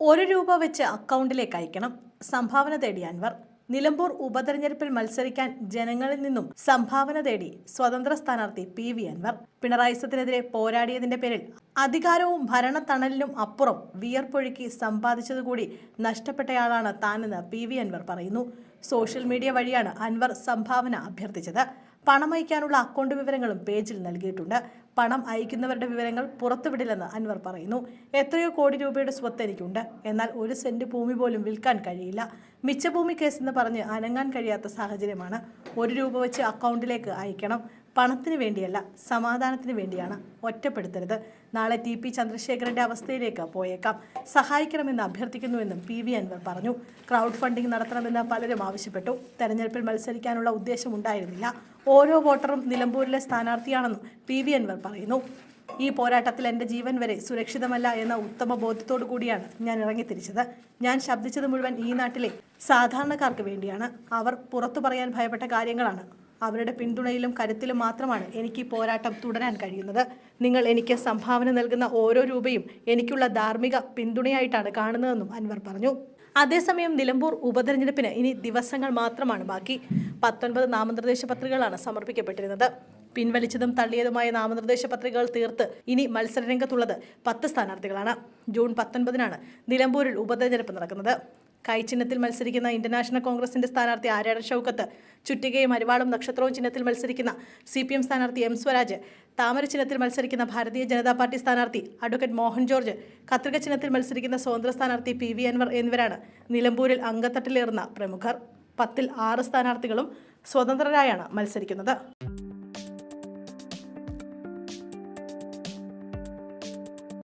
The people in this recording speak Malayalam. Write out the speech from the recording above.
ഒരു രൂപ വെച്ച് അക്കൗണ്ടിലേക്ക് അയക്കണം. സംഭാവന തേടി അൻവർ. നിലമ്പൂർ ഉപതെരഞ്ഞെടുപ്പിൽ മത്സരിക്കാൻ ജനങ്ങളിൽ നിന്നും സംഭാവന തേടി സ്വതന്ത്ര സ്ഥാനാർത്ഥി പി വി അൻവർ. പിണറായിസത്തിനെതിരെ പോരാടിയതിന്റെ പേരിൽ അധികാരവും ഭരണത്തണലിനും അപ്പുറം വിയർപ്പൊഴുക്കി സമ്പാദിച്ചതുകൂടി നഷ്ടപ്പെട്ടയാളാണ് താനെന്ന് പി വി അൻവർ പറയുന്നു. സോഷ്യൽ മീഡിയ വഴിയാണ് അൻവർ സംഭാവന അഭ്യർത്ഥിച്ചത്. പണം അയക്കാനുള്ള അക്കൗണ്ട് വിവരങ്ങളും പേജിൽ നൽകിയിട്ടുണ്ട്. പണം അയക്കുന്നവരുടെ വിവരങ്ങൾ പുറത്തുവിടില്ലെന്ന് അൻവർ പറയുന്നു. എത്രയോ കോടി രൂപയുടെ സ്വത്ത് എനിക്കുണ്ട്. എന്നാൽ ഒരു സെന്റ് ഭൂമി പോലും വിൽക്കാൻ കഴിയില്ല. മിച്ചഭൂമി കേസ് എന്ന് പറഞ്ഞ് അനങ്ങാൻ കഴിയാത്ത സാഹചര്യമാണ്. ഒരു രൂപ വെച്ച് അക്കൗണ്ടിലേക്ക് അയക്കണം. പണത്തിന് വേണ്ടിയല്ല സമാധാനത്തിന് വേണ്ടിയാണ് ഒറ്റപ്പെടുത്തരുത്. നാളെ ടി പി ചന്ദ്രശേഖരന്റെ അവസ്ഥയിലേക്ക് പോയേക്കാം. സഹായിക്കണമെന്ന് അഭ്യർത്ഥിക്കുന്നുവെന്നും പി വി അൻവർ പറഞ്ഞു. ക്രൗഡ് ഫണ്ടിംഗ് നടത്തണമെന്ന് പലരും ആവശ്യപ്പെട്ടു. തെരഞ്ഞെടുപ്പിൽ മത്സരിക്കാനുള്ള ഉദ്ദേശമുണ്ടായിരുന്നില്ല. ഓരോ വോട്ടറും നിലമ്പൂരിലെ സ്ഥാനാർത്ഥിയാണെന്നും പി വി അൻവർ പറയുന്നു. ഈ പോരാട്ടത്തിൽ എന്റെ ജീവൻ വരെ സുരക്ഷിതമല്ല എന്ന ഉത്തമ ബോധ്യത്തോടു കൂടിയാണ് ഞാൻ ഇറങ്ങിത്തിരിച്ചത്. ഞാൻ ശബ്ദിച്ചത് മുഴുവൻ ഈ നാട്ടിലെ സാധാരണക്കാർക്ക് വേണ്ടിയാണ്. അവർ പുറത്തു പറയാൻ ഭയപ്പെട്ട കാര്യങ്ങളാണ്. അവരുടെ പിന്തുണയിലും കരുത്തിലും മാത്രമാണ് എനിക്ക് ഈ പോരാട്ടം തുടരാൻ കഴിയുന്നത്. നിങ്ങൾ എനിക്ക് സംഭാവന നൽകുന്ന ഓരോ രൂപയും എനിക്കുള്ള ധാർമ്മിക പിന്തുണയായിട്ടാണ് കാണുന്നതെന്നും അൻവർ പറഞ്ഞു. അതേസമയം നിലമ്പൂർ ഉപതെരഞ്ഞെടുപ്പിന് ഇനി ദിവസങ്ങൾ മാത്രമാണ് ബാക്കി. പത്തൊൻപത് നാമനിർദ്ദേശ പത്രികകളാണ് സമർപ്പിക്കപ്പെട്ടിരുന്നത്. പിൻവലിച്ചതും തള്ളിയതുമായ നാമനിർദ്ദേശ പത്രികകൾ തീർത്ത് ഇനി മത്സരരംഗത്തുള്ളത് പത്ത് സ്ഥാനാർത്ഥികളാണ്. ജൂൺ പത്തൊൻപതിനാണ് നിലമ്പൂരിൽ ഉപതെരഞ്ഞെടുപ്പ് നടക്കുന്നത്. കൈച്ചിഹ്നത്തിൽ മത്സരിക്കുന്ന ഇന്റർനാഷണൽ കോൺഗ്രസിന്റെ സ്ഥാനാർത്ഥി ആര്യാടൻ ഷൗക്കത്ത് ചുറ്റികയും അരിവാളും നക്ഷത്രവും ചിഹ്നത്തിൽ മത്സരിക്കുന്ന സി പി എം സ്ഥാനാർത്ഥി എം സ്വരാജ് താമര ചിഹ്നത്തിൽ മത്സരിക്കുന്ന ഭാരതീയ ജനതാ പാർട്ടി സ്ഥാനാർത്ഥി അഡ്വക്കേറ്റ് മോഹൻ ജോർജ് കത്രിക ചിഹ്നത്തിൽ മത്സരിക്കുന്ന സ്വതന്ത്ര സ്ഥാനാർത്ഥി പി വി അൻവർ എന്നിവരാണ് നിലമ്പൂരിൽ അംഗത്തട്ടിലേറുന്ന പ്രമുഖർ. പത്തിൽ ആറ് സ്ഥാനാർത്ഥികളും സ്വതന്ത്രരായാണ് മത്സരിക്കുന്നത്.